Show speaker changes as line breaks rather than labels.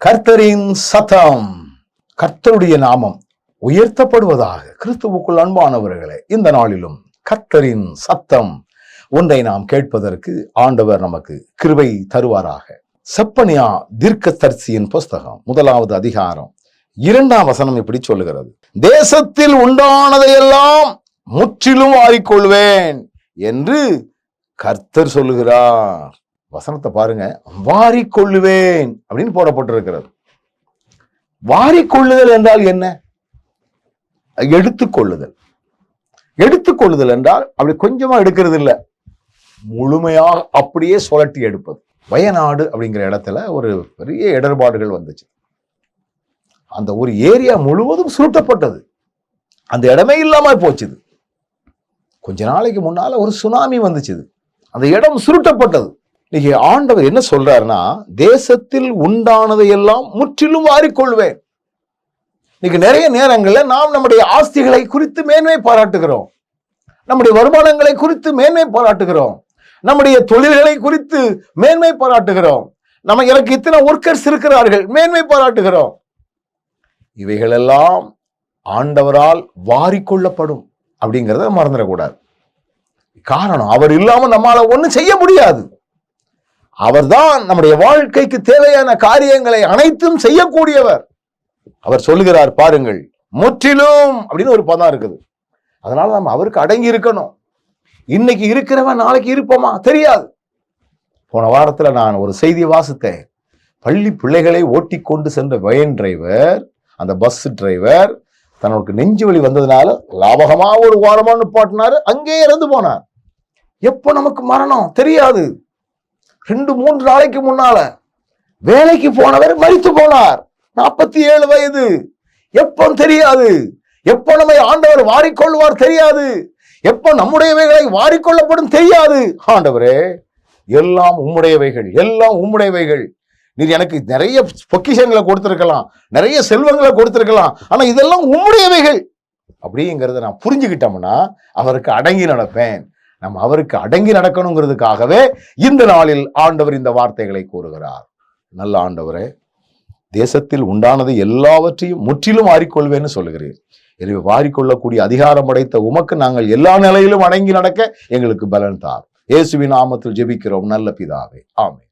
கர்த்தரின் சத்தம் கர்த்தருடைய நாமம் உயர்த்தப்படுவதாக கிறிஸ்துவுக்குள் அன்பானவர்களே இந்த நாளிலும் கர்த்தரின் சத்தம் ஒன்றை நாம் கேட்பதற்கு ஆண்டவர் நமக்கு கிருபை தருவாராக. செப்பனியா தீர்க்கதரிசியின் புஸ்தகம் முதலாவது அதிகாரம் இரண்டாம் வசனம் இப்படி சொல்லுகிறது. தேசத்தில் உண்டானதையெல்லாம் முற்றிலும் வாரிக்கொள்வேன் என்று கர்த்தர் சொல்லுகிறார். வசனத்தை பாருங்க. வாரிக்கொள்ளுவேன் அப்படின்னு போடப்பட்டிருக்கிறது. வாரிக்கொள்ளுதல் என்றால் என்ன? எடுத்துக்கொள்ளுதல் எடுத்துக்கொள்ளுதல் என்றால் அப்படி கொஞ்சமா எடுக்கிறது இல்லை. முழுமையாக அப்படியே சுழட்டி எடுப்பது. வயநாடு அப்படிங்கிற இடத்துல ஒரு பெரிய இடர்பாடுகள் வந்துச்சு. அந்த ஒரு ஏரியா முழுவதும் சுருட்டப்பட்டது. அந்த இடமே இல்லாம போச்சுது. கொஞ்ச நாளைக்கு முன்னால ஒரு சுனாமி வந்துச்சுது. அந்த இடம் சுருட்டப்பட்டது. இன்னைக்கு ஆண்டவர் என்ன சொல்றாருன்னா தேசத்தில் உண்டானதை எல்லாம் முற்றிலும் வாரிக்கொள்வேன். இன்னைக்கு நிறைய நேரங்கள்ல நாம் நம்முடைய ஆஸ்திகளை குறித்து மேன்மை பாராட்டுகிறோம். நம்முடைய வருமானங்களை குறித்து மேன்மை பாராட்டுகிறோம். நம்முடைய தொழில்களை குறித்து மேன்மை பாராட்டுகிறோம். நம்ம எனக்கு இத்தனை ஒர்க்கர்ஸ் இருக்கிறார்கள் மேன்மை பாராட்டுகிறோம். இவைகளெல்லாம் ஆண்டவரால் வாரிக்கொள்ளப்படும் அப்படிங்கிறத மறந்துடக்கூடாது. காரணம் அவர் இல்லாமல் நம்மளால் ஒன்றும் செய்ய முடியாது. அவர்தான் நம்முடைய வாழ்க்கைக்கு தேவையான காரியங்களை அனைத்தும் செய்யக்கூடியவர். அவர் சொல்லுகிறார் பாருங்கள் முற்றிலும் அப்படின்னு ஒரு பதம் இருக்குது. அதனால நம்ம அவருக்கு அடங்கி இருக்கணும். இன்னைக்கு இருக்கிறவன் நாளைக்கு இருப்போமா? தெரியாது. போன வாரத்துல நான் ஒரு செய்தி வாசித்தேன். பள்ளி பிள்ளைகளை ஓட்டி கொண்டு சென்ற வயன் டிரைவர் அந்த பஸ் டிரைவர் தனக்கு நெஞ்சு வலி வந்ததுனால லாபகமா ஒரு வாரமா நிப்பாட்டினாரு. அங்கேயே இறந்து போனார். எப்போ நமக்கு மரணம்? தெரியாது. ரெண்டு மூன்று நாளைக்கு முன்னால வேலைக்கு போனவர் மறித்து போனார். நாற்பத்தி ஏழு வயது. எப்போ தெரியாது? எப்போ நம்மை ஆண்டவர் வாரிக்கொள்வார் தெரியாது? எப்போ நம்முடையவைகளை வாரிக்கொள்ளப்படும் தெரியாது? ஆண்டவரே எல்லாம் உம்முடையவைகள் எல்லாம் உம்முடையவைகள். நீர் எனக்கு நிறைய பொக்கிஷங்களை கொடுத்துருக்கலாம் நிறைய செல்வங்களை கொடுத்துருக்கலாம் ஆனால் இதெல்லாம் உம்முடையவைகள். அப்படிங்கிறத நான் புரிஞ்சுக்கிட்டோம்னா அவருக்கு அடங்கி நடப்பேன். நம்ம அவருக்கு அடங்கி நடக்கணுங்கிறதுக்காகவே இந்த நாளில் ஆண்டவர் இந்த வார்த்தைகளை கூறுகிறார். நல்ல ஆண்டவரே தேசத்தில் உண்டானது எல்லாவற்றையும் முற்றிலும் வாரிக்கொள்வேன்னு சொல்லுகிறீர். எனவே வாரிக்கொள்ளக்கூடிய அதிகாரம் அடைத்த உமக்கு நாங்கள் எல்லா நிலையிலும் அடங்கி நடக்க எங்களுக்கு பலன் தார் இயேசுவின் நாமத்தில் ஜெபிக்கிறோம். நல்ல பிதாவே. ஆமே